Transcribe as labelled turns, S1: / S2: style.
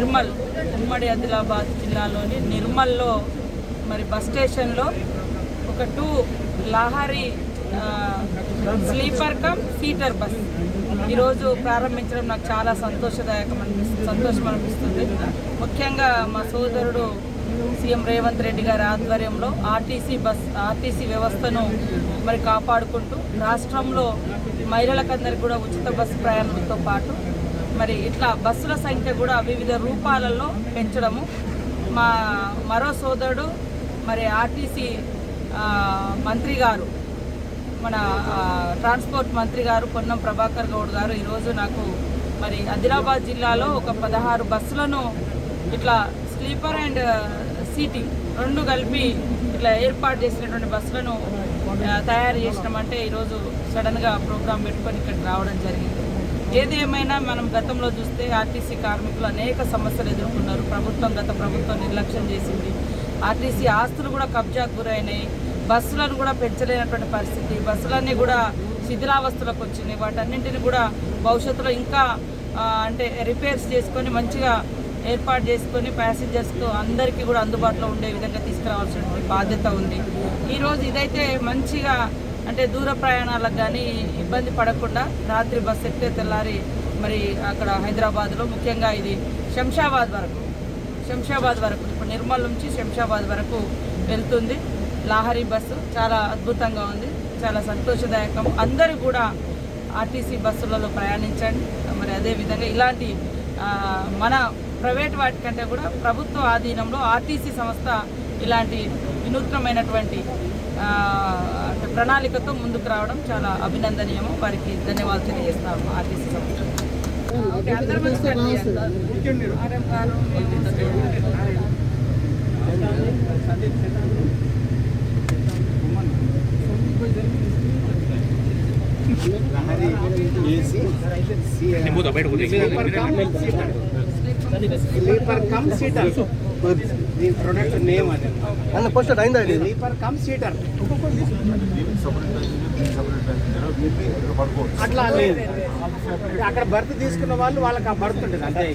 S1: నిర్మల్ ఉమ్మడి ఆదిలాబాద్ జిల్లాలోని నిర్మల్లో మరి బస్ స్టేషన్లో ఒక two Lahari sleeper cum seater bus. ఈరోజు ప్రారంభించడం నాకు చాలా సంతోషదాయకం అనిపిస్తుంది సంతోషం అనిపిస్తుంది. ముఖ్యంగా మా సోదరుడు సీఎం రేవంత్ రెడ్డి గారి ఆధ్వర్యంలో ఆర్టీసీ బస్ ఆర్టీసీ వ్యవస్థను మరి కాపాడుకుంటూ రాష్ట్రంలో మహిళలకందరికీ కూడా ఉచిత బస్సు ప్రయాణంతో పాటు మరి ఇట్లా బస్సుల సంఖ్య కూడా వివిధ రూపాలలో పెంచడము. మా మరో సోదరుడు మరి ఆర్టీసీ మంత్రి గారు మన ట్రాన్స్పోర్ట్ మంత్రి గారు పొన్నం ప్రభాకర్ గౌడ్ గారు ఈరోజు నాకు మరి ఆదిలాబాద్ జిల్లాలో ఒక పదహారు బస్సులను ఇట్లా స్లీపర్ అండ్ సీటింగ్ రెండు కలిపి ఇట్లా ఏర్పాటు చేసినటువంటి బస్సులను తయారు చేసినామంటే ఈరోజు సడన్గా ప్రోగ్రాం పెట్టుకొని ఇక్కడికి రావడం జరిగింది. ఏది ఏమైనా మనం గతంలో చూస్తే ఆర్టీసీ కార్మికులు అనేక సమస్యలు ఎదుర్కొన్నారు. ప్రభుత్వం గత ప్రభుత్వం నిర్లక్ష్యం చేసింది. ఆర్టీసీ ఆస్తులు కూడా కబ్జాకు గురైనాయి. బస్సులను కూడా పెంచలేనటువంటి పరిస్థితి. బస్సులన్నీ కూడా శిథిలావస్థలకు వచ్చినాయి. వాటన్నింటిని కూడా భవిష్యత్తులో ఇంకా అంటే రిపేర్స్ చేసుకొని మంచిగా ఏర్పాటు చేసుకొని ప్యాసింజర్స్కు అందరికీ కూడా అందుబాటులో ఉండే విధంగా తీసుకురావాల్సినటువంటి బాధ్యత ఉంది. ఈరోజు ఇదైతే మంచిగా అంటే దూర ప్రయాణాలకు కానీ ఇబ్బంది పడకుండా రాత్రి బస్సు ఎక్కితే తెల్లారి మరి అక్కడ హైదరాబాద్లో ముఖ్యంగా ఇది శంషాబాద్ వరకు. శంషాబాద్ వరకు ఇప్పుడు నిర్మల్ నుంచి శంషాబాద్ వరకు వెళ్తుంది. లాహరి బస్సు చాలా అద్భుతంగా ఉంది. చాలా సంతోషదాయకం. అందరూ కూడా ఆర్టీసీ బస్సులలో ప్రయాణించండి. మరి అదేవిధంగా ఇలాంటి మన ప్రైవేట్ వాటికంటే కూడా ప్రభుత్వ ఆధీనంలో ఆర్టీసీ సంస్థ ఇలాంటి వినూత్నమైనటువంటి ప్రణాళికతో ముందుకు రావడం చాలా అభినందనీయము. వారికి ధన్యవాదాలు తెలియజేస్తాము ఆర్టీసీ సంస్థ ఓకే,
S2: స్లీపర్ కమ్ సీటర్ దీని ప్రొడక్ట్ నేమ్ అది
S3: అన్న పోస్టర్ అయిందా ఇది?
S2: స్లీపర్ కమ్ సీటర్ అట్లా లేదు. అక్కడ బర్త్ తీసుకున్న వాళ్ళు వాళ్ళకి ఆ బర్త్ ఉంటుంది అంతే.